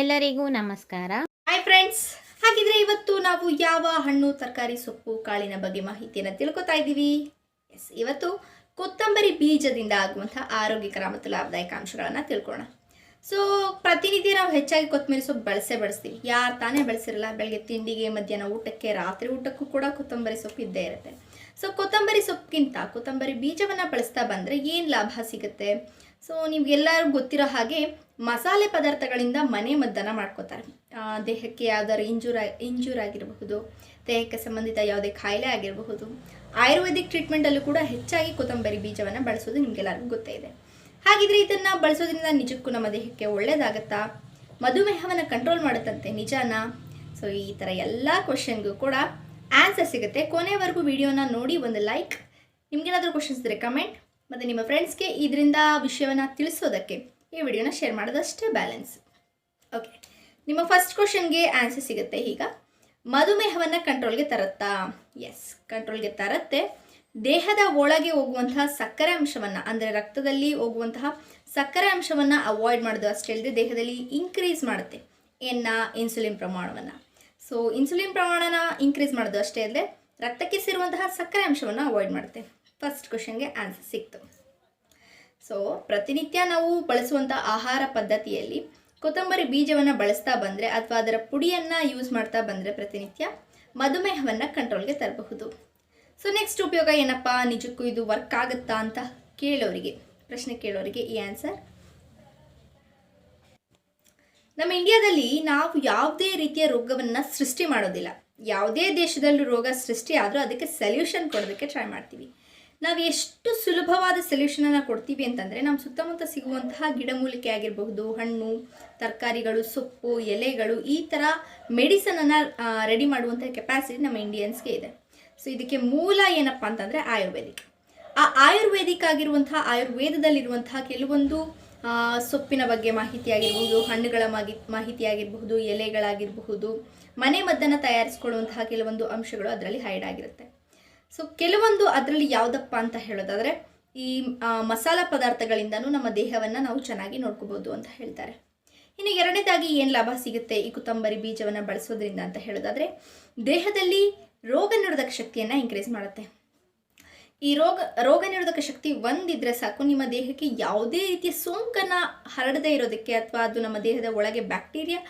ಎಲ್ಲರಿಗೂ ನಮಸ್ಕಾರ. Hi friends ಹಾಗಿದ್ರೆ ಇವತ್ತು ನಾವು ಯಾವ ಹಣ್ಣು, ತರಕಾರಿ, ಸೊಪ್ಪು, ಕಾಳಿನ ಬಗ್ಗೆ ಮಾಹಿತಿಯನ್ನು ತಿಳ್ಕೊತಾ ಇದ್ದೀವಿ? ಎಸ್ ಇವತ್ತು ಕೊತ್ತಂಬರಿ ಬೀಜದಿಂದ ಆಗುವಂತಹ ಆರೋಗ್ಯಕರ ಮತ್ತು ಲಾಭದಾಯಕ ಅಂಶಗಳನ್ನು ತಿಳ್ಕೊಳ್ಳೋಣ ಸೊ ಪ್ರತಿನಿತ್ಯ ನಾವು ಹೆಚ್ಚಾಗಿ ಕೊತ್ತಂಬರಿ ಸೊಪ್ಪು ಬಳಸೇ ಬಳಸ್ತೀವಿ. ಯಾರು ತಾನೇ ಬೆಳೆಸಿರಲ್ಲ, ಬೆಳಗ್ಗೆ ತಿಂಡಿಗೆ, ಮಧ್ಯಾಹ್ನ ಊಟಕ್ಕೆ, ರಾತ್ರಿ ಊಟಕ್ಕೂ ಕೂಡ ಕೊತ್ತಂಬರಿ ಸೊಪ್ಪು ಇದ್ದೇ ಇರುತ್ತೆ. ಸೊ ಕೊತ್ತಂಬರಿ ಸೊಪ್ಪಿಗಿಂತ ಕೊತ್ತಂಬರಿ ಬೀಜವನ್ನು ಬಳಸ್ತಾ ಬಂದರೆ ಏನು ಲಾಭ ಸಿಗುತ್ತೆ? ಸೊ ನೀವೆಲ್ಲರೂ ಗೊತ್ತಿರೋ ಹಾಗೆ ಮಸಾಲೆ ಪದಾರ್ಥಗಳಿಂದ ಮನೆ ಮದ್ದನ್ನು ಮಾಡ್ಕೋತಾರೆ. ದೇಹಕ್ಕೆ ಯಾವ್ದಾದ್ರು ಇಂಜೂರ್ ಇಂಜೂರ್ ಆಗಿರಬಹುದು, ದೇಹಕ್ಕೆ ಸಂಬಂಧಿತ ಯಾವುದೇ ಕಾಯಿಲೆ ಆಗಿರಬಹುದು, ಆಯುರ್ವೇದಿಕ್ ಟ್ರೀಟ್ಮೆಂಟಲ್ಲೂ ಕೂಡ ಹೆಚ್ಚಾಗಿ ಕೊತ್ತಂಬರಿ ಬೀಜವನ್ನು ಬಳಸೋದು ನಿಮಗೆಲ್ಲರಿಗೂ ಗೊತ್ತೇ ಇದೆ. ಹಾಗಿದ್ರೆ ಇದನ್ನು ಬಳಸೋದ್ರಿಂದ ನಿಜಕ್ಕೂ ನಮ್ಮ ದೇಹಕ್ಕೆ ಒಳ್ಳೇದಾಗತ್ತಾ? ಮಧುಮೇಹವನ್ನು ಕಂಟ್ರೋಲ್ ಮಾಡುತ್ತಂತೆ ನಿಜಾನಾ? ಸೊ ಈ ಥರ ಎಲ್ಲ ಕ್ವಶನ್ಗೂ ಕೂಡ ಆನ್ಸರ್ ಸಿಗುತ್ತೆ. ಕೊನೆವರೆಗೂ ವಿಡಿಯೋನ ನೋಡಿ ಒಂದು ಲೈಕ್ ನಿಮಗೇನಾದರೂ ಕ್ವಶನ್ಸ್ ಇದ್ದರೆ ಕಮೆಂಟ್ ಮತ್ತು ನಿಮ್ಮ ಫ್ರೆಂಡ್ಸ್ಗೆ ಇದರಿಂದ ವಿಷಯವನ್ನು ತಿಳಿಸೋದಕ್ಕೆ ಈ ವಿಡಿಯೋನ ಶೇರ್ ಮಾಡೋದಷ್ಟೇ ಬ್ಯಾಲೆನ್ಸ್ ಓಕೆ ನಿಮ್ಮ ಫಸ್ಟ್ ಕ್ವಶನ್ಗೆ ಆನ್ಸರ್ ಸಿಗುತ್ತೆ ಈಗ. ಮಧುಮೇಹವನ್ನು ಕಂಟ್ರೋಲ್ಗೆ ತರುತ್ತಾ? ಎಸ್ ಕಂಟ್ರೋಲ್ಗೆ ತರುತ್ತೆ. ದೇಹದ ಒಳಗೆ ಹೋಗುವಂತಹ ಸಕ್ಕರೆ ಅಂಶವನ್ನು, ಅಂದರೆ ರಕ್ತದಲ್ಲಿ ಹೋಗುವಂತಹ ಸಕ್ಕರೆ ಅಂಶವನ್ನು ಅವಾಯ್ಡ್ ಮಾಡೋದು ಅಷ್ಟೇ ಅಲ್ಲದೆ ದೇಹದಲ್ಲಿ ಇನ್ಕ್ರೀಸ್ ಮಾಡುತ್ತೆ. ಎನ್ನ ಇನ್ಸುಲಿನ್ ಪ್ರಮಾಣವನ್ನು. ಸೊ ಇನ್ಸುಲಿನ್ ಪ್ರಮಾಣನ ಇನ್ಕ್ರೀಸ್ ಮಾಡೋದು ಅಷ್ಟೇ ಅಲ್ಲದೆ ರಕ್ತಕ್ಕೆ ಸೇರುವಂತಹ ಸಕ್ಕರೆ ಅಂಶವನ್ನು ಅವಾಯ್ಡ್ ಮಾಡುತ್ತೆ. ಫಸ್ಟ್ ಕ್ವಶನ್ಗೆ ಆನ್ಸರ್ ಸಿಕ್ತು. ಸೊ ಪ್ರತಿನಿತ್ಯ ನಾವು ಬಳಸುವಂಥ ಆಹಾರ ಪದ್ಧತಿಯಲ್ಲಿ ಕೊತ್ತಂಬರಿ ಬೀಜವನ್ನು ಬಳಸ್ತಾ ಬಂದರೆ ಅಥವಾ ಅದರ ಪುಡಿಯನ್ನು ಯೂಸ್ ಮಾಡ್ತಾ ಬಂದರೆ ಪ್ರತಿನಿತ್ಯ ಮಧುಮೇಹವನ್ನು ಕಂಟ್ರೋಲ್ಗೆ ತರಬಹುದು. ಸೊ ನೆಕ್ಸ್ಟ್ ಉಪಯೋಗ ಏನಪ್ಪ? ನಿಜಕ್ಕೂ ಇದು ವರ್ಕ್ ಆಗುತ್ತಾ ಅಂತ ಕೇಳೋರಿಗೆ, ಪ್ರಶ್ನೆ ಕೇಳೋರಿಗೆ ಈ ಆನ್ಸರ್ ನಮ್ಮ ಇಂಡಿಯಾದಲ್ಲಿ ನಾವು ಯಾವುದೇ ರೀತಿಯ ರೋಗವನ್ನು ಸೃಷ್ಟಿ ಮಾಡೋದಿಲ್ಲ. ಯಾವುದೇ ದೇಶದಲ್ಲೂ ರೋಗ ಸೃಷ್ಟಿ ಆದರೂ ಅದಕ್ಕೆ ಸೊಲ್ಯೂಷನ್ ಕೊಡೋದಕ್ಕೆ ಟ್ರೈ ಮಾಡ್ತೀವಿ. ನಾವು ಎಷ್ಟು ಸುಲಭವಾದ ಸೊಲ್ಯೂಷನನ್ನು ಕೊಡ್ತೀವಿ ಅಂತಂದರೆ ನಮ್ಮ ಸುತ್ತಮುತ್ತ ಸಿಗುವಂತಹ ಗಿಡಮೂಲಿಕೆ ಆಗಿರಬಹುದು, ಹಣ್ಣು, ತರಕಾರಿಗಳು, ಸೊಪ್ಪು, ಎಲೆಗಳು ಈ ಥರ ಮೆಡಿಸನನ್ನು ರೆಡಿ ಮಾಡುವಂಥ ಕೆಪಾಸಿಟಿ ನಮ್ಮ ಇಂಡಿಯನ್ಸ್ಗೆ ಇದೆ. ಸೊ ಇದಕ್ಕೆ ಮೂಲ ಏನಪ್ಪ ಅಂತಂದರೆ ಆಯುರ್ವೇದಿಕ್. ಆ ಆಯುರ್ವೇದಿಕ್ ಆಗಿರುವಂತಹ, ಆಯುರ್ವೇದದಲ್ಲಿರುವಂತಹ ಕೆಲವೊಂದು ಸೊಪ್ಪಿನ ಬಗ್ಗೆ ಮಾಹಿತಿ ಆಗಿರಬಹುದು, ಹಣ್ಣುಗಳ ಮಾಹಿತಿ ಆಗಿರಬಹುದು, ಎಲೆಗಳಾಗಿರಬಹುದು, ಮನೆ ಮದ್ದನ್ನು ತಯಾರಿಸ್ಕೊಳ್ಳುವಂತಹ ಕೆಲವೊಂದು ಅಂಶಗಳು ಅದರಲ್ಲಿ ಹೈಡ್ ಆಗಿರುತ್ತೆ. ಸೊ ಕೆಲವೊಂದು ಅದರಲ್ಲಿ ಯಾವುದಪ್ಪ ಅಂತ ಹೇಳೋದಾದರೆ, ಈ ಮಸಾಲ ಪದಾರ್ಥಗಳಿಂದನೂ ನಮ್ಮ ದೇಹವನ್ನು ನಾವು ಚೆನ್ನಾಗಿ ನೋಡ್ಕೋಬೋದು ಅಂತ ಹೇಳ್ತಾರೆ. ಇನ್ನು ಎರಡನೇದಾಗಿ ಏನು ಲಾಭ ಸಿಗುತ್ತೆ ಈ ಕೊತ್ತಂಬರಿ ಬೀಜವನ್ನು ಬಳಸೋದ್ರಿಂದ ಅಂತ ಹೇಳೋದಾದರೆ, ದೇಹದಲ್ಲಿ ರೋಗ ನಿರೋಧಕ ಶಕ್ತಿಯನ್ನು ಇನ್ಕ್ರೀಸ್ ಮಾಡುತ್ತೆ. ಈ ರೋಗ ರೋಗ ನಿರೋಧಕ ಶಕ್ತಿ ಒಂದಿದ್ರೆ ಸಾಕು. ನಿಮ್ಮ ದೇಹಕ್ಕೆ ಯಾವುದೇ ರೀತಿಯ ಸೋಂಕನ್ನು ಹರಡದೇ ಇರೋದಕ್ಕೆ ಅಥವಾ ಅದು ನಮ್ಮ ದೇಹದ ಒಳಗೆ ಬ್ಯಾಕ್ಟೀರಿಯಾ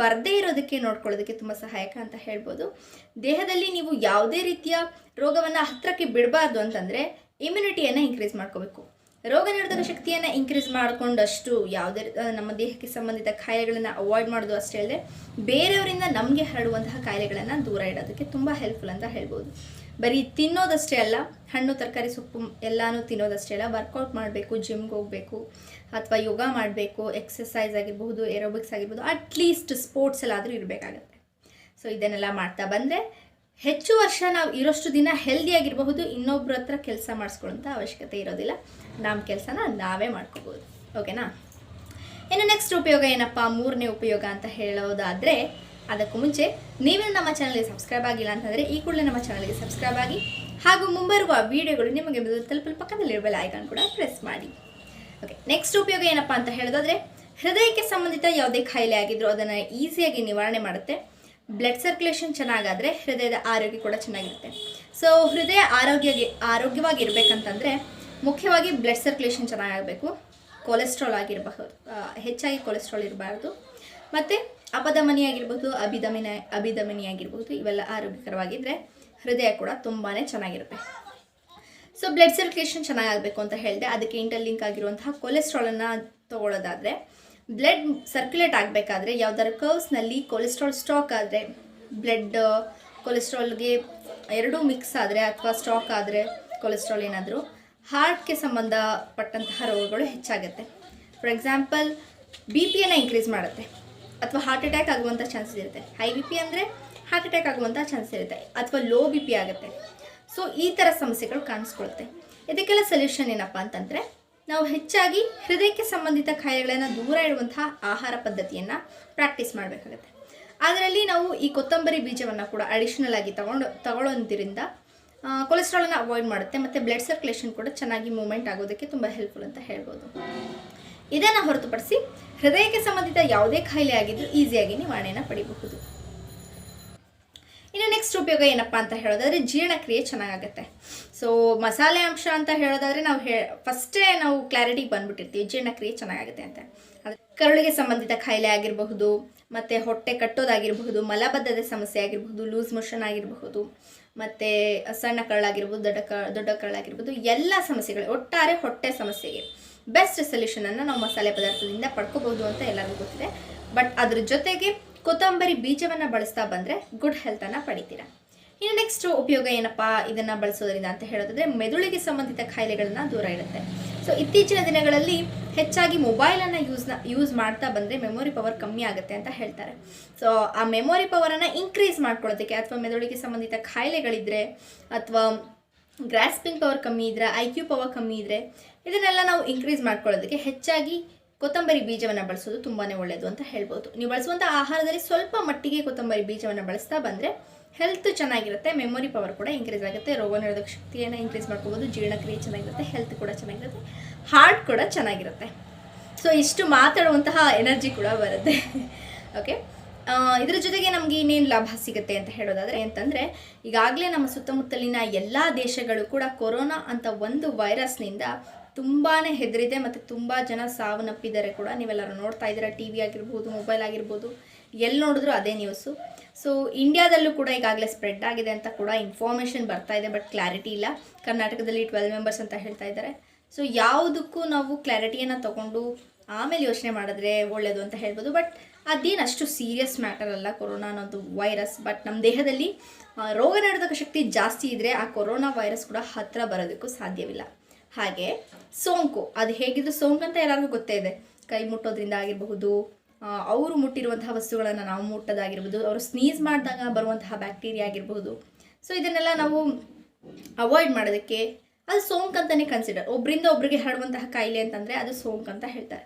ಬರದೇ ಇರೋದಕ್ಕೆ ನೋಡ್ಕೊಳ್ಳೋದಕ್ಕೆ ತುಂಬ ಸಹಾಯಕ ಅಂತ ಹೇಳ್ಬೋದು. ದೇಹದಲ್ಲಿ ನೀವು ಯಾವುದೇ ರೀತಿಯ ರೋಗವನ್ನು ಹತ್ತಿರಕ್ಕೆ ಬಿಡಬಾರ್ದು ಅಂತಂದರೆ ಇಮ್ಯುನಿಟಿಯನ್ನು ಇನ್ಕ್ರೀಸ್ ಮಾಡ್ಕೋಬೇಕು. ರೋಗ ನಿರೋಧಕ ಶಕ್ತಿಯನ್ನು ಇನ್ಕ್ರೀಸ್ ಮಾಡಿಕೊಂಡಷ್ಟು ಯಾವುದೇ ನಮ್ಮ ದೇಹಕ್ಕೆ ಸಂಬಂಧಿತ ಕಾಯಿಲೆಗಳನ್ನು ಅವಾಯ್ಡ್ ಮಾಡೋದು ಅಷ್ಟೇ ಅಲ್ಲದೆ ಬೇರೆಯವರಿಂದ ನಮಗೆ ಹರಡುವಂತಹ ಕಾಯಿಲೆಗಳನ್ನು ದೂರ ಇಡೋದಕ್ಕೆ ತುಂಬ ಹೆಲ್ಪ್ಫುಲ್ ಅಂತ ಹೇಳ್ಬೋದು. ಬರೀ ತಿನ್ನೋದಷ್ಟೇ ಅಲ್ಲ, ಹಣ್ಣು, ತರಕಾರಿ, ಸೊಪ್ಪು ಎಲ್ಲನೂ ತಿನ್ನೋದಷ್ಟೇ ಅಲ್ಲ ವರ್ಕೌಟ್ ಮಾಡಬೇಕು ಜಿಮ್ಗೆ ಹೋಗಬೇಕು, ಅಥವಾ ಯೋಗ ಮಾಡಬೇಕು ಎಕ್ಸಸೈಸ್ ಆಗಿರಬಹುದು ಏರೋಬಿಕ್ಸ್ ಆಗಿರ್ಬೋದು ಅಟ್ಲೀಸ್ಟ್ ಸ್ಪೋರ್ಟ್ಸ್ ಎಲ್ಲಾದರೂ ಇರಬೇಕಾಗತ್ತೆ. ಸೊ ಇದನ್ನೆಲ್ಲ ಮಾಡ್ತಾ ಬಂದರೆ ಹೆಚ್ಚು ವರ್ಷ ನಾವು ಇರೋಷ್ಟು ದಿನ ಹೆಲ್ದಿಯಾಗಿರಬಹುದು ಇನ್ನೊಬ್ರ ಹತ್ರ ಕೆಲಸ ಮಾಡಿಸ್ಕೊಳ್ಳೋಂಥ ಅವಶ್ಯಕತೆ ಇರೋದಿಲ್ಲ. ನಮ್ಮ ಕೆಲಸನ ನಾವೇ ಮಾಡ್ಕೋಬೋದು. ಓಕೆನಾ ಇನ್ನು ನೆಕ್ಸ್ಟ್ ಉಪಯೋಗ ಏನಪ್ಪ? ಮೂರನೇ ಉಪಯೋಗ ಅಂತ ಹೇಳೋದಾದರೆ ಅದಕ್ಕೂ ಮುಂಚೆ ನೀವೇನು ನಮ್ಮ ಚಾನಲ್ಗೆ ಸಬ್ಸ್ಕ್ರೈಬ್ ಆಗಿಲ್ಲ ಅಂತಂದರೆ ಈ ಕೂಡಲೇ ನಮ್ಮ ಚಾನಲ್ಗೆ ಸಬ್ಸ್ಕ್ರೈಬ್ ಆಗಿ, ಹಾಗೂ ಮುಂಬರುವ ವಿಡಿಯೋಗಳು ನಿಮಗೆ ಮೊದಲು ತಲುಪಲು ಪಕ್ಕದಲ್ಲಿರುವ ಬೆಲ್ ಐಕಾನ್ ಕೂಡ ಪ್ರೆಸ್ ಮಾಡಿ. ಓಕೆ ನೆಕ್ಸ್ಟ್ ಉಪಯೋಗ ಏನಪ್ಪ ಅಂತ ಹೇಳೋದಾದರೆ, ಹೃದಯಕ್ಕೆ ಸಂಬಂಧಿತ ಯಾವುದೇ ಖಾಯಿಲೆ ಆಗಿದ್ದರೂ ಅದನ್ನು ಈಸಿಯಾಗಿ ನಿವಾರಣೆ ಮಾಡುತ್ತೆ. ಬ್ಲಡ್ ಸರ್ಕ್ಯುಲೇಷನ್ ಚೆನ್ನಾಗಾದರೆ ಹೃದಯದ ಆರೋಗ್ಯ ಕೂಡ ಚೆನ್ನಾಗಿರುತ್ತೆ. ಸೊ ಹೃದಯ ಆರೋಗ್ಯ ಆರೋಗ್ಯವಾಗಿರ್ಬೇಕಂತಂದರೆ ಮುಖ್ಯವಾಗಿ ಬ್ಲಡ್ ಸರ್ಕ್ಯುಲೇಷನ್ ಚೆನ್ನಾಗಾಗಬೇಕು. ಕೊಲೆಸ್ಟ್ರಾಲ್ ಆಗಿರಬಹುದು ಹೆಚ್ಚಾಗಿ ಕೊಲೆಸ್ಟ್ರಾಲ್ ಇರಬಾರ್ದು. ಮತ್ತು ಅಪಧಮನಿ ಆಗಿರ್ಬೋದು ಅಭಿಧಮನಿ ಅಭಿಧಮನಿ ಆಗಿರ್ಬೋದು ಇವೆಲ್ಲ ಆರೋಗ್ಯಕರವಾಗಿದ್ದರೆ ಹೃದಯ ಕೂಡ ತುಂಬಾ ಚೆನ್ನಾಗಿರುತ್ತೆ. ಸೊ ಬ್ಲಡ್ ಸರ್ಕ್ಯುಲೇಷನ್ ಚೆನ್ನಾಗಾಗಬೇಕು ಅಂತ ಹೇಳಿದೆ. ಅದಕ್ಕೆ ಇಂಟರ್ಲಿಂಕ್ ಆಗಿರುವಂತಹ ಕೊಲೆಸ್ಟ್ರಾಲನ್ನು ತಗೊಳ್ಳೋದಾದರೆ ಬ್ಲಡ್ ಸರ್ಕ್ಯುಲೇಟ್ ಆಗಬೇಕಾದ್ರೆ ಯಾವ್ದಾದ್ರು ಕರ್ವ್ಸ್ನಲ್ಲಿ ಕೊಲೆಸ್ಟ್ರಾಲ್ ಸ್ಟಾಕ್ ಆದರೆ ಬ್ಲಡ್ ಕೊಲೆಸ್ಟ್ರಾಲ್ಗೆ ಎರಡೂ ಮಿಕ್ಸ್ ಆದರೆ ಅಥವಾ ಸ್ಟಾಕ್ ಆದರೆ ಕೊಲೆಸ್ಟ್ರಾಲ್ ಏನಾದರೂ ಹಾರ್ಟ್ಗೆ ಸಂಬಂಧಪಟ್ಟಂತಹ ರೋಗಗಳು ಹೆಚ್ಚಾಗುತ್ತೆ. ಫಾರ್ ಎಕ್ಸಾಂಪಲ್ ಬಿ ಪಿಯನ್ನು ಇನ್ಕ್ರೀಸ್ ಮಾಡುತ್ತೆ. ಅಥವಾ ಹಾರ್ಟ್ ಅಟ್ಯಾಕ್ ಆಗುವಂಥ ಚಾನ್ಸಸ್ ಇರುತ್ತೆ. ಹೈ ಬಿ ಪಿ ಅಂದರೆ ಹಾರ್ಟ್ ಅಟ್ಯಾಕ್ ಆಗುವಂಥ ಚಾನ್ಸ್ ಇರುತ್ತೆ ಅಥವಾ ಲೋ ಬಿ ಪಿ ಆಗುತ್ತೆ. ಸೊ ಈ ಥರ ಸಮಸ್ಯೆಗಳು ಕಾಣಿಸ್ಕೊಳುತ್ತೆ. ಇದಕ್ಕೆಲ್ಲ ಸೊಲ್ಯೂಷನ್ ಏನಪ್ಪ ಅಂತಂದರೆ, ನಾವು ಹೆಚ್ಚಾಗಿ ಹೃದಯಕ್ಕೆ ಸಂಬಂಧಿತ ಕಾಯಿಲೆಗಳನ್ನು ದೂರ ಇಡುವಂತಹ ಆಹಾರ ಪದ್ಧತಿಯನ್ನು ಪ್ರಾಕ್ಟೀಸ್ ಮಾಡಬೇಕಾಗುತ್ತೆ. ಅದರಲ್ಲಿ ನಾವು ಈ ಕೊತ್ತಂಬರಿ ಬೀಜವನ್ನು ಕೂಡ ಅಡಿಷನಲ್ ಆಗಿ ತಗೊಂಡು, ತಗೊಳ್ಳೋದ್ರಿಂದ ಕೊಲೆಸ್ಟ್ರಾಲನ್ನು ಅವಾಯ್ಡ್ ಮಾಡುತ್ತೆ, ಮತ್ತು ಬ್ಲಡ್ ಸರ್ಕ್ಯುಲೇಷನ್ ಕೂಡ ಚೆನ್ನಾಗಿ ಮೂವ್ಮೆಂಟ್ ಆಗೋದಕ್ಕೆ ತುಂಬ ಹೆಲ್ಪ್ಫುಲ್ ಅಂತ ಹೇಳ್ಬೋದು. ಇದನ್ನು ಹೊರತುಪಡಿಸಿ ಹೃದಯಕ್ಕೆ ಸಂಬಂಧಿತ ಯಾವುದೇ ಕಾಯಿಲೆ ಆಗಿದ್ರೂ ಈಸಿಯಾಗಿ ನಿವಾರಣೆಯನ್ನು ಪಡಿಬಹುದು. ಇನ್ನು ನೆಕ್ಸ್ಟ್ ಉಪಯೋಗ ಏನಪ್ಪ ಅಂತ ಹೇಳೋದಾದ್ರೆ ಜೀರ್ಣಕ್ರಿಯೆ ಚೆನ್ನಾಗಾಗುತ್ತೆ. ಸೊ ಮಸಾಲೆ ಅಂಶ ಅಂತ ಹೇಳೋದಾದ್ರೆ ನಾವು ಹೇ ಫಸ್ಟೇ ನಾವು ಕ್ಲಾರಿಟಿಗೆ ಬಂದ್ಬಿಟ್ಟಿರ್ತೀವಿ, ಜೀರ್ಣಕ್ರಿಯೆ ಚೆನ್ನಾಗಾಗುತ್ತೆ ಅಂತ. ಕರುಳಿಗೆ ಸಂಬಂಧಿತ ಖಾಯಿಲೆ ಆಗಿರಬಹುದು, ಮತ್ತು ಹೊಟ್ಟೆ ಕಟ್ಟೋದಾಗಿರಬಹುದು, ಮಲಬದ್ಧತೆ ಸಮಸ್ಯೆ ಆಗಿರಬಹುದು ಲೂಸ್ ಮೋಷನ್ ಆಗಿರಬಹುದು, ಮತ್ತು ಸಣ್ಣ ಕರಳಾಗಿರ್ಬೋದು, ದೊಡ್ಡ ಕ, ದೊಡ್ಡ ಕರಳಾಗಿರ್ಬೋದು, ಎಲ್ಲ ಸಮಸ್ಯೆಗಳು, ಒಟ್ಟಾರೆ ಹೊಟ್ಟೆ ಸಮಸ್ಯೆಗೆ. ಬೆಸ್ಟ್ ಸೊಲ್ಯೂಷನನ್ನು ನಾವು ಮಸಾಲೆ ಪದಾರ್ಥದಿಂದ ಪಡ್ಕೋಬಹುದು ಅಂತ ಎಲ್ಲರಿಗೂ ಗೊತ್ತಿದೆ. ಬಟ್ ಅದ್ರ ಜೊತೆಗೆ ಕೊತ್ತಂಬರಿ ಬೀಜವನ್ನು ಬಳಸ್ತಾ ಬಂದರೆ ಗುಡ್ ಹೆಲ್ತನ್ನು ಪಡಿತೀರಾ? ಇನ್ನು ನೆಕ್ಸ್ಟ್ ಉಪಯೋಗ ಏನಪ್ಪ ಇದನ್ನು ಬಳಸೋದ್ರಿಂದ ಅಂತ ಹೇಳೋದಾದ್ರೆ ಮೆದುಳಿಗೆ ಸಂಬಂಧಿತ ಕಾಯಿಲೆಗಳನ್ನ ದೂರ ಇಡುತ್ತೆ ಸೊ ಇತ್ತೀಚಿನ ದಿನಗಳಲ್ಲಿ ಹೆಚ್ಚಾಗಿ ಮೊಬೈಲನ್ನು ಯೂಸ್ನ ಯೂಸ್ ಮಾಡ್ತಾ ಬಂದರೆ ಮೆಮೊರಿ ಪವರ್ ಕಮ್ಮಿ ಆಗುತ್ತೆ ಅಂತ ಹೇಳ್ತಾರೆ. ಸೊ ಆ ಮೆಮೊರಿ ಪವರನ್ನು ಇನ್ಕ್ರೀಸ್ ಮಾಡ್ಕೊಳ್ಳೋದಕ್ಕೆ ಅಥವಾ ಮೆದುಳಿಗೆ ಸಂಬಂಧಿತ ಖಾಯಿಲೆಗಳಿದ್ದರೆ ಅಥವಾ ಗ್ರಾಸ್ಪಿಂಗ್ ಪವರ್ ಕಮ್ಮಿ ಇದ್ರೆ ಐ ಕ್ಯೂ ಪವರ್ ಕಮ್ಮಿ ಇದ್ರೆ, ಇದನ್ನೆಲ್ಲ ನಾವು ಇನ್ಕ್ರೀಸ್ ಮಾಡ್ಕೊಳ್ಳೋದಕ್ಕೆ ಹೆಚ್ಚಾಗಿ ಕೊತ್ತಂಬರಿ ಬೀಜವನ್ನು ಬಳಸೋದು ತುಂಬಾ ಒಳ್ಳೆಯದು ಅಂತ ಹೇಳ್ಬೋದು. ನೀವು ಬಳಸುವಂಥ ಆಹಾರದಲ್ಲಿ ಸ್ವಲ್ಪ ಮಟ್ಟಿಗೆ ಕೊತ್ತಂಬರಿ ಬೀಜವನ್ನು ಬಳಸ್ತಾ ಬಂದರೆ ಹೆಲ್ತ್ ಚೆನ್ನಾಗಿರುತ್ತೆ ಮೆಮೊರಿ ಪವರ್ ಕೂಡ ಇನ್ಕ್ರೀಸ್ ಆಗುತ್ತೆ, ರೋಗ ನಿರೋಧಕ ಶಕ್ತಿಯನ್ನು ಇನ್ಕ್ರೀಸ್ ಮಾಡ್ಕೋಬೋದು, ಜೀರ್ಣಕ್ರಿಯೆ ಚೆನ್ನಾಗಿರುತ್ತೆ ಹೆಲ್ತ್ ಕೂಡ ಚೆನ್ನಾಗಿರುತ್ತೆ ಹಾರ್ಟ್ ಕೂಡ ಚೆನ್ನಾಗಿರುತ್ತೆ. ಸೊ ಇಷ್ಟು ಮಾತಾಡುವಂತಹ ಎನರ್ಜಿ ಕೂಡ ಬರುತ್ತೆ. ಓಕೆ ಇದರ ಜೊತೆಗೆ ನಮಗೆ ಇನ್ನೇನು ಲಾಭ ಸಿಗುತ್ತೆ ಅಂತ ಹೇಳೋದಾದರೆ ಅಂತಂದರೆ ಈಗಾಗಲೇ ನಮ್ಮ ಸುತ್ತಮುತ್ತಲಿನ ಎಲ್ಲ ದೇಶಗಳು ಕೂಡ ಕೊರೋನಾ ಅಂತ ಒಂದು ವೈರಸ್ನಿಂದ ತುಂಬಾ ಹೆದರಿದೆ ಮತ್ತು ತುಂಬ ಜನ ಸಾವನ್ನಪ್ಪಿದ್ದಾರೆ ಕೂಡ. ನೀವೆಲ್ಲರೂ ನೋಡ್ತಾ ಇದ್ದೀರಾ ಟಿ ವಿ ಆಗಿರ್ಬೋದು, ಮೊಬೈಲ್ ಆಗಿರ್ಬೋದು ಎಲ್ಲಿ ನೋಡಿದ್ರು ಅದೇ ನ್ಯೂಸು ಸೊ ಇಂಡಿಯಾದಲ್ಲೂ ಕೂಡ ಈಗಾಗಲೇ ಸ್ಪ್ರೆಡ್ ಆಗಿದೆ ಅಂತ ಕೂಡ ಇನ್ಫಾರ್ಮೇಷನ್ ಬರ್ತಾ ಇದೆ ಬಟ್ ಕ್ಲಾರಿಟಿ ಇಲ್ಲ. ಕರ್ನಾಟಕದಲ್ಲಿ ಟ್ವೆಲ್ ಮೆಂಬರ್ಸ್ ಅಂತ ಹೇಳ್ತಾ ಇದ್ದಾರೆ. ಸೊ ಯಾವುದಕ್ಕೂ ನಾವು ಕ್ಲಾರಿಟಿಯನ್ನು ತಗೊಂಡು ಆಮೇಲೆ ಯೋಚನೆ ಮಾಡಿದ್ರೆ ಒಳ್ಳೆಯದು ಅಂತ ಹೇಳ್ಬೋದು. ಬಟ್ ಅದೇನು ಅಷ್ಟು ಸೀರಿಯಸ್ ಮ್ಯಾಟರ್ ಅಲ್ಲ ಕೊರೋನಾ ಅನ್ನೋದು ವೈರಸ್ ಬಟ್ ನಮ್ಮ ದೇಹದಲ್ಲಿ ರೋಗ ನಿರೋಧಕ ಶಕ್ತಿ ಜಾಸ್ತಿ ಇದ್ದರೆ ಆ ಕೊರೋನಾ ವೈರಸ್ ಕೂಡ ಹತ್ತಿರ ಬರೋದಕ್ಕೂ ಸಾಧ್ಯವಿಲ್ಲ. ಹಾಗೆ ಸೋಂಕು, ಅದು ಹೇಗಿದ್ರು ಸೋಂಕು ಅಂತ ಎಲ್ಲರಿಗೂ ಗೊತ್ತೇ ಇದೆ. ಕೈ ಮುಟ್ಟೋದ್ರಿಂದ ಆಗಿರಬಹುದು ಅವರು ಮುಟ್ಟಿರುವಂತಹ ವಸ್ತುಗಳನ್ನು ನಾವು ಮುಟ್ಟೋದಾಗಿರ್ಬೋದು ಅವರು ಸ್ನೀಸ್ ಮಾಡಿದಾಗ ಬರುವಂತಹ ಬ್ಯಾಕ್ಟೀರಿಯಾ ಆಗಿರಬಹುದು. ಸೊ ಇದನ್ನೆಲ್ಲ ನಾವು ಅವಾಯ್ಡ್ ಮಾಡೋದಕ್ಕೆ, ಅದು ಸೋಂಕು ಅಂತಲೇ ಕನ್ಸಿಡರ್ ಒಬ್ಬರಿಂದ ಒಬ್ಬರಿಗೆ ಹರಡುವಂತಹ ಕಾಯಿಲೆ ಅಂತಂದರೆ ಅದು ಸೋಂಕು ಅಂತ ಹೇಳ್ತಾರೆ.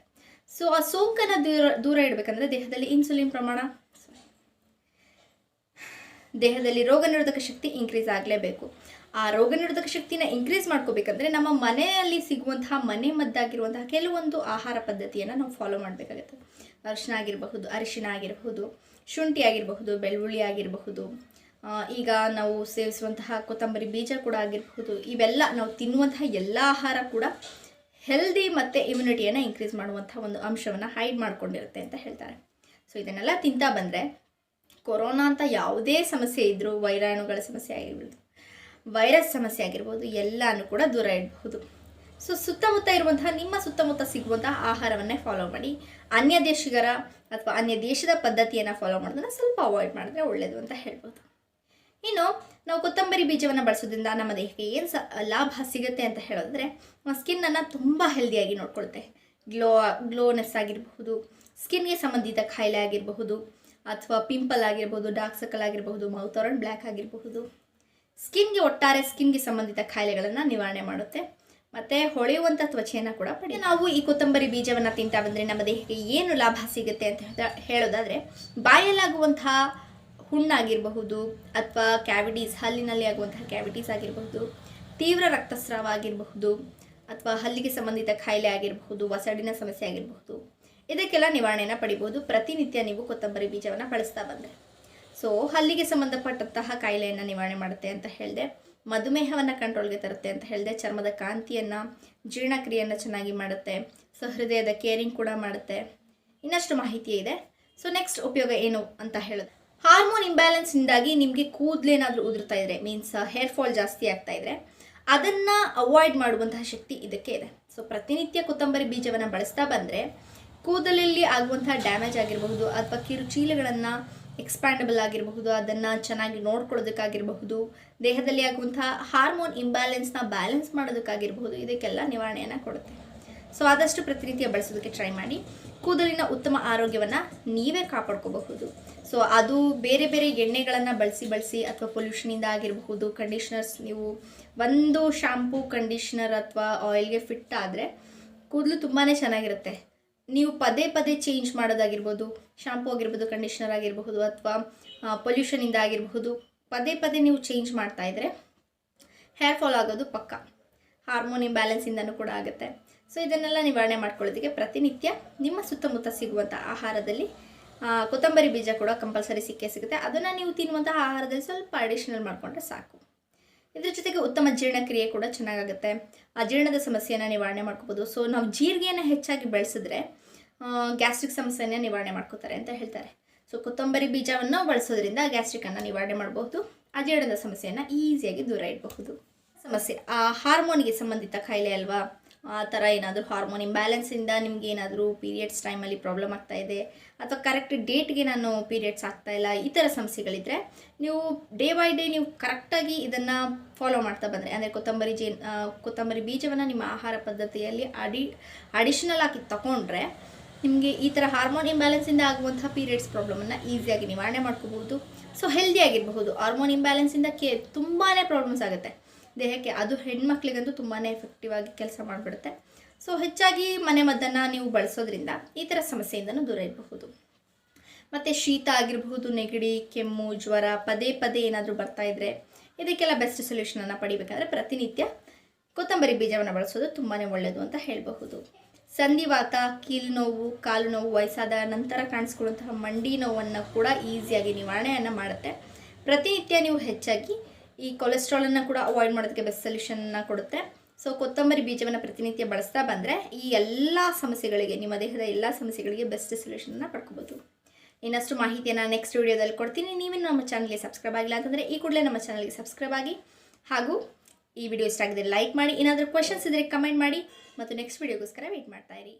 ಸೊ ಆ ಸೋಂಕನ್ನು ದೂರ ದೂರ ಇಡಬೇಕಂದ್ರೆ ದೇಹದಲ್ಲಿ ಇನ್ಸುಲಿನ್ ಪ್ರಮಾಣ ದೇಹದಲ್ಲಿ ರೋಗ ನಿರೋಧಕ ಶಕ್ತಿ ಇನ್ಕ್ರೀಸ್ ಆಗಲೇಬೇಕು. ಆ ರೋಗ ನಿರೋಧಕ ಶಕ್ತಿನ ಇನ್ಕ್ರೀಸ್ ಮಾಡ್ಕೋಬೇಕಂದ್ರೆ ನಮ್ಮ ಮನೆಯಲ್ಲಿ ಸಿಗುವಂತಹ, ಮನೆ ಮದ್ದಾಗಿರುವಂತಹ ಕೆಲವೊಂದು ಆಹಾರ ಪದ್ಧತಿಯನ್ನು ನಾವು ಫಾಲೋ ಮಾಡಬೇಕಾಗುತ್ತೆ. ಅರಿಶಿನ ಆಗಿರಬಹುದು ಅರಿಶಿನ ಆಗಿರಬಹುದು, ಶುಂಠಿ ಆಗಿರಬಹುದು, ಬೆಳ್ಳುಳ್ಳಿ ಆಗಿರಬಹುದು ಈಗ ನಾವು ಸೇವಿಸುವಂತಹ ಕೊತ್ತಂಬರಿ ಬೀಜ ಕೂಡ ಆಗಿರಬಹುದು, ಇವೆಲ್ಲ ನಾವು ತಿನ್ನುವಂತಹ ಎಲ್ಲ ಆಹಾರ ಕೂಡ ಹೆಲ್ದಿ ಮತ್ತು ಇಮ್ಯುನಿಟಿಯನ್ನು ಇನ್ಕ್ರೀಸ್ ಮಾಡುವಂಥ ಒಂದು ಅಂಶವನ್ನು ಹೈಡ್ ಮಾಡ್ಕೊಂಡಿರುತ್ತೆ ಅಂತ ಹೇಳ್ತಾರೆ. ಸೊ ಇದನ್ನೆಲ್ಲ ತಿಂತಾ ಬಂದರೆ ಕೊರೋನಾ ಅಂತ ಯಾವುದೇ ಸಮಸ್ಯೆ ಇದ್ದರೂ ವೈರಾಣುಗಳ ಸಮಸ್ಯೆ ಆಗಿರ್ಬೋದು ವೈರಸ್ ಸಮಸ್ಯೆ ಆಗಿರ್ಬೋದು, ಎಲ್ಲನೂ ಕೂಡ ದೂರ ಇಡಬಹುದು ಸೊ ಸುತ್ತಮುತ್ತ ಇರುವಂತಹ, ನಿಮ್ಮ ಸುತ್ತಮುತ್ತ ಸಿಗುವಂತಹ ಆಹಾರವನ್ನೇ ಫಾಲೋ ಮಾಡಿ. ಅನ್ಯ ದೇಶಿಗರ ಅಥವಾ ಅನ್ಯ ದೇಶದ ಪದ್ಧತಿಯನ್ನು ಫಾಲೋ ಮಾಡೋದನ್ನು ಸ್ವಲ್ಪ ಅವಾಯ್ಡ್ ಮಾಡಿದ್ರೆ ಒಳ್ಳೆಯದು ಅಂತ ಹೇಳ್ಬೋದು. ಇನ್ನು ನಾವು ಕೊತ್ತಂಬರಿ ಬೀಜವನ್ನು ಬಳಸೋದ್ರಿಂದ ನಮ್ಮ ದೇಹಕ್ಕೆ ಏನು ಸ, ಲಾಭ ಸಿಗುತ್ತೆ ಅಂತ ಹೇಳಿದ್ರೆ ಸ್ಕಿನ್ನನ್ನು ತುಂಬ ಹೆಲ್ದಿಯಾಗಿ ನೋಡ್ಕೊಳುತ್ತೆ. ಗ್ಲೋ ಗ್ಲೋನೆಸ್ ಆಗಿರಬಹುದು ಸ್ಕಿನ್ಗೆ ಸಂಬಂಧಿತ ಖಾಯಿಲೆ ಆಗಿರಬಹುದು, ಅಥವಾ ಪಿಂಪಲ್ ಆಗಿರ್ಬೋದು ಡಾರ್ಕ್ ಸರ್ಕಲ್ ಆಗಿರಬಹುದು ಮೌತ್ ಆರನ್ ಬ್ಲ್ಯಾಕ್ ಆಗಿರಬಹುದು. ಸ್ಕಿನ್ಗೆ ಒಟ್ಟಾರೆ ಸ್ಕಿನ್ಗೆ ಸಂಬಂಧಿತ ಖಾಯಿಲೆಗಳನ್ನು ನಿವಾರಣೆ ಮಾಡುತ್ತೆ. ಮತ್ತು ಹೊಳೆಯುವಂಥ ತ್ವಚೆಯನ್ನು ಕೂಡ ಪಡೆಯ ನಾವು ಈ ಕೊತ್ತಂಬರಿ ಬೀಜವನ್ನು ತಿಂತಾ ಬಂದರೆ ನಮ್ಮ ದೇಹಕ್ಕೆ ಏನು ಲಾಭ ಸಿಗುತ್ತೆ ಅಂತ ಹೇಳ್ದ- ಹೇಳೋದಾದರೆ, ಬಾಯಲ್ಲಾಗುವಂತಹ ಹುಣ್ಣಾಗಿರಬಹುದು ಅಥವಾ ಕ್ಯಾವಿಟೀಸ್ ಹಲ್ಲಿನಲ್ಲಿ ಆಗುವಂತಹ ಕ್ಯಾವಿಟೀಸ್ ಆಗಿರಬಹುದು, ತೀವ್ರ ರಕ್ತಸ್ರಾವ ಆಗಿರಬಹುದು ಅಥವಾ ಹಲ್ಲಿಗೆ ಸಂಬಂಧಿತ ಖಾಯಿಲೆ ಆಗಿರಬಹುದು ವಸಡಿನ ಸಮಸ್ಯೆ ಆಗಿರಬಹುದು. ಇದಕ್ಕೆಲ್ಲ ನಿವಾರಣೆನ ಪಡಿಬಹುದು. ಪ್ರತಿನಿತ್ಯ ನೀವು ಕೊತ್ತಂಬರಿ ಬೀಜವನ್ನು ಬಳಸ್ತಾ ಬಂದರೆ. ಸೊ ಹಲ್ಲಿಗೆ ಸಂಬಂಧಪಟ್ಟಂತಹ ಕಾಯಿಲೆಯನ್ನು ನಿವಾರಣೆ ಮಾಡುತ್ತೆ ಅಂತ ಹೇಳಿದೆ. ಮಧುಮೇಹವನ್ನು ಕಂಟ್ರೋಲ್ಗೆ ತರುತ್ತೆ ಅಂತ ಹೇಳಿದೆ. ಚರ್ಮದ ಕಾಂತಿಯನ್ನು, ಜೀರ್ಣಕ್ರಿಯೆಯನ್ನು ಚೆನ್ನಾಗಿ ಮಾಡುತ್ತೆ. ಸೊ, ಹೃದಯದ ಕೇರಿಂಗ್ ಕೂಡ ಮಾಡುತ್ತೆ. ಇನ್ನಷ್ಟು ಮಾಹಿತಿ ಇದೆ. ಸೊ ನೆಕ್ಸ್ಟ್ ಉಪಯೋಗ ಏನು ಅಂತ ಹೇಳೋದು. ಹಾರ್ಮೋನ್ ಇಂಬ್ಯಾಲೆನ್ಸ್ನಿಂದಾಗಿ ನಿಮಗೆ ಕೂದಲೇನಾದರೂ ಉದುರ್ತಾ ಇದ್ರೆ ಮೀನ್ಸ್ ಹೇರ್ ಫಾಲ್ ಜಾಸ್ತಿ ಆಗ್ತಾ ಇದ್ರೆ, ಅದನ್ನು ಅವಾಯ್ಡ್ ಮಾಡುವಂತಹ ಶಕ್ತಿ ಇದಕ್ಕೆ ಇದೆ. ಸೊ ಪ್ರತಿನಿತ್ಯ ಕೊತ್ತಂಬರಿ ಬೀಜವನ್ನು ಬಳಸ್ತಾ ಬಂದರೆ, ಕೂದಲಲ್ಲಿ ಆಗುವಂತಹ ಡ್ಯಾಮೇಜ್ ಆಗಿರಬಹುದು ಅಥವಾ ಕಿರುಚೀಲಗಳನ್ನು ಎಕ್ಸ್ಪ್ಯಾಂಡಬಲ್ ಆಗಿರಬಹುದು, ಅದನ್ನು ಚೆನ್ನಾಗಿ ನೋಡ್ಕೊಳ್ಳೋದಕ್ಕಾಗಿರಬಹುದು, ದೇಹದಲ್ಲಿ ಆಗುವಂತಹ ಹಾರ್ಮೋನ್ ಇಂಬ್ಯಾಲೆನ್ಸ್ನ ಬ್ಯಾಲೆನ್ಸ್ ಮಾಡೋದಕ್ಕಾಗಿರಬಹುದು, ಇದಕ್ಕೆಲ್ಲ ನಿವಾರಣೆಯನ್ನು ಕೊಡುತ್ತೆ. ಸೊ ಆದಷ್ಟು ಪ್ರತಿನಿತ್ಯ ಬಳಸೋದಕ್ಕೆ ಟ್ರೈ ಮಾಡಿ. ಕೂದಲಿನ ಉತ್ತಮ ಆರೋಗ್ಯವನ್ನು ನೀವೇ ಕಾಪಾಡ್ಕೋಬಹುದು. ಸೊ ಅದು ಬೇರೆ ಬೇರೆ ಎಣ್ಣೆಗಳನ್ನು ಬಳಸಿ ಬಳಸಿ ಅಥವಾ ಪೊಲ್ಯೂಷನಿಂದ ಆಗಿರಬಹುದು ಕಂಡೀಷ್ನರ್ಸ್ ನೀವು ಒಂದು ಶ್ಯಾಂಪೂ ಕಂಡೀಷ್ನರ್ ಅಥವಾ ಆಯಿಲ್ಗೆ ಫಿಟ್ ಆದರೆ ಕೂದಲು ತುಂಬಾ ಚೆನ್ನಾಗಿರುತ್ತೆ. ನೀವು ಪದೇ ಪದೇ ಚೇಂಜ್ ಮಾಡೋದಾಗಿರ್ಬೋದು ಶ್ಯಾಂಪೂ ಆಗಿರ್ಬೋದು ಕಂಡೀಷ್ನರ್ ಆಗಿರಬಹುದು ಅಥವಾ ಪೊಲ್ಯೂಷನಿಂದ ಆಗಿರಬಹುದು, ಪದೇ ಪದೇ ನೀವು ಚೇಂಜ್ ಮಾಡ್ತಾ ಇದ್ರೆ ಹೇರ್ ಫಾಲ್ ಆಗೋದು ಪಕ್ಕ. ಹಾರ್ಮೋನ್ ಇಂಬ್ಯಾಲೆನ್ಸಿಂದನೂ ಕೂಡ ಆಗುತ್ತೆ. ಸೊ ಇದನ್ನೆಲ್ಲ ನಿವಾರಣೆ ಮಾಡ್ಕೊಳ್ಳೋದಕ್ಕೆ ಪ್ರತಿನಿತ್ಯ ನಿಮ್ಮ ಸುತ್ತಮುತ್ತ ಸಿಗುವಂಥ ಆಹಾರದಲ್ಲಿ ಕೊತ್ತಂಬರಿ ಬೀಜ ಕೂಡ ಕಂಪಲ್ಸರಿ ಸಿಕ್ಕೇ ಸಿಗುತ್ತೆ. ಅದನ್ನು ನೀವು ತಿನ್ನುವಂಥ ಆಹಾರದಲ್ಲಿ ಸ್ವಲ್ಪ ಅಡಿಷನಲ್ ಮಾಡಿಕೊಂಡ್ರೆ ಸಾಕು. ಇದ್ರ ಜೊತೆಗೆ ಉತ್ತಮ ಜೀರ್ಣಕ್ರಿಯೆ ಕೂಡ ಚೆನ್ನಾಗಾಗುತ್ತೆ. ಅಜೀರ್ಣದ ಸಮಸ್ಯೆಯನ್ನು ನಿವಾರಣೆ ಮಾಡ್ಕೋಬೋದು. ಸೊ ನಾವು ಜೀರಿಗೆಯನ್ನು ಹೆಚ್ಚಾಗಿ ಬೆಳೆಸಿದ್ರೆ ಗ್ಯಾಸ್ಟ್ರಿಕ್ ಸಮಸ್ಯೆಯನ್ನು ನಿವಾರಣೆ ಮಾಡ್ಕೋತಾರೆ ಅಂತ ಹೇಳ್ತಾರೆ. ಸೊ ಕೊತ್ತಂಬರಿ ಬೀಜವನ್ನು ಬಳಸೋದ್ರಿಂದ ಗ್ಯಾಸ್ಟ್ರಿಕನ್ನು ನಿವಾರಣೆ ಮಾಡಬಹುದು. ಅಜೀರ್ಣದ ಸಮಸ್ಯೆಯನ್ನು ಈಸಿಯಾಗಿ ದೂರ ಇಡಬಹುದು. ಸಮಸ್ಯೆ, ಆ ಹಾರ್ಮೋನಿಗೆ ಸಂಬಂಧಿತ ಕಾಯಿಲೆ ಅಲ್ವಾ? ಆ ಥರ ಏನಾದರೂ ಹಾರ್ಮೋನ್ ಇಂಬ್ಯಾಲೆನ್ಸಿಂದ ನಿಮ್ಗೆ ಏನಾದರೂ ಪೀರಿಯಡ್ಸ್ ಟೈಮಲ್ಲಿ ಪ್ರಾಬ್ಲಮ್ ಆಗ್ತಾ ಇದೆ, ಅಥವಾ ಕರೆಕ್ಟ್ ಡೇಟ್ಗೆ ನಾನು ಪೀರಿಯಡ್ಸ್ ಆಗ್ತಾ ಇಲ್ಲ, ಈ ಥರ ಸಮಸ್ಯೆಗಳಿದ್ರೆ ನೀವು ಡೇ ಬೈ ಡೇ ನೀವು ಕರೆಕ್ಟಾಗಿ ಇದನ್ನು ಫಾಲೋ ಮಾಡ್ತಾ ಬಂದರೆ, ಅಂದರೆ ಕೊತ್ತಂಬರಿ ಜೇನ್ ಕೊತ್ತಂಬರಿ ಬೀಜವನ್ನು ನಿಮ್ಮ ಆಹಾರ ಪದ್ಧತಿಯಲ್ಲಿ ಅಡಿ ಅಡಿಷನಲ್ ಆಗಿ ತಗೊಂಡ್ರೆ ನಿಮಗೆ ಈ ಥರ ಹಾರ್ಮೋನ್ ಇಂಬ್ಯಾಲೆನ್ಸಿಂದ ಆಗುವಂತಹ ಪೀರಿಯಡ್ಸ್ ಪ್ರಾಬ್ಲಮನ್ನು ಈಸಿಯಾಗಿ ನಿವಾರಣೆ ಮಾಡ್ಕೋಬಹುದು. ಸೊ ಹೆಲ್ದಿಯಾಗಿರಬಹುದು ಹಾರ್ಮೋನ್ ಇಂಬ್ಯಾಲೆನ್ಸಿಂದ ಕೆ ತುಂಬಾ ಪ್ರಾಬ್ಲಮ್ಸ್ ಆಗುತ್ತೆ. ದೇಹಕ್ಕೆ ಅದು ಹೆಣ್ಮಕ್ಳಿಗಂತೂ ತುಂಬಾ ಎಫೆಕ್ಟಿವ್ ಆಗಿ ಕೆಲಸ ಮಾಡಿಬಿಡುತ್ತೆ. ಸೊ ಹೆಚ್ಚಾಗಿ ಮನೆ ಮದ್ದನ್ನು ನೀವು ಬಳಸೋದ್ರಿಂದ ಈ ಥರ ಸಮಸ್ಯೆಯಿಂದನೂ ದೂರ ಇರಬಹುದು. ಮತ್ತು ಶೀತ ಆಗಿರಬಹುದು, ನೆಗಡಿ, ಕೆಮ್ಮು, ಜ್ವರ, ಪದೇ ಪದೇ ಏನಾದರೂ ಬರ್ತಾ ಇದ್ದರೆ ಇದಕ್ಕೆಲ್ಲ ಬೆಸ್ಟ್ ಸೊಲ್ಯೂಷನನ್ನು ಪಡಿಬೇಕಂದ್ರೆ ಪ್ರತಿನಿತ್ಯ ಕೊತ್ತಂಬರಿ ಬೀಜವನ್ನು ಬಳಸೋದು ತುಂಬಾ ಒಳ್ಳೆಯದು ಅಂತ ಹೇಳಬಹುದು. ಸಂಧಿವಾತ, ಕೀಲು ನೋವು, ಕಾಲು ನೋವು ವಯಸ್ಸಾದ ನಂತರ ಕಾಣಿಸ್ಕೊಳ್ಳುವಂತಹ ಮಂಡಿ ನೋವನ್ನು ಕೂಡ ಈಸಿಯಾಗಿ ನಿವಾರಣೆಯನ್ನು ಮಾಡುತ್ತೆ. ಪ್ರತಿನಿತ್ಯ ನೀವು ಹೆಚ್ಚಾಗಿ ಈ ಕೊಲೆಸ್ಟ್ರಾಲನ್ನು ಕೂಡ ಅವಾಯ್ಡ್ ಮಾಡೋದಕ್ಕೆ ಬೆಸ್ಟ್ ಸೊಲ್ಯೂಷನ್ನ ಕೊಡುತ್ತೆ. ಸೊ ಕೊತ್ತಂಬರಿ ಬೀಜವನ್ನು ಪ್ರತಿನಿತ್ಯ ಬಳಸ್ತಾ ಬಂದರೆ ಈ ಎಲ್ಲ ಸಮಸ್ಯೆಗಳಿಗೆ, ನಿಮ್ಮ ದೇಹದ ಎಲ್ಲ ಸಮಸ್ಯೆಗಳಿಗೆ ಬೆಸ್ಟ್ ಸೊಲ್ಯೂಷನ್ನ ಪಡ್ಕೋಬೋದು. ಇನ್ನಷ್ಟು ಮಾಹಿತಿಯನ್ನು ನೆಕ್ಸ್ಟ್ ವಿಡಿಯೋದಲ್ಲಿ ಕೊಡ್ತೀನಿ. ನೀವೇನು ನಮ್ಮ ಚಾನಲ್ಗೆ ಸಬ್ಸ್ಕ್ರೈಬ್ ಆಗಿಲ್ಲ ಅಂತಂದರೆ ಈ ಕೂಡಲೇ ನಮ್ಮ ಚಾನಲ್ಗೆ ಸಬ್ಸ್ಕ್ರೈಬ್ ಆಗಿ. ಹಾಗೂ ಈ ವಿಡಿಯೋ ಇಷ್ಟ ಆಗಿದೆ ಲೈಕ್ ಮಾಡಿ. ಏನಾದರೂ ಕ್ವಶನ್ಸ್ ಇದ್ದರೆ ಕಮೆಂಟ್ ಮಾಡಿ. ಮತ್ತು ನೆಕ್ಸ್ಟ್ ವಿಡಿಯೋಗೋಸ್ಕರ ವೆಯ್ಟ್ ಮಾಡ್ತಾ ಇರಿ.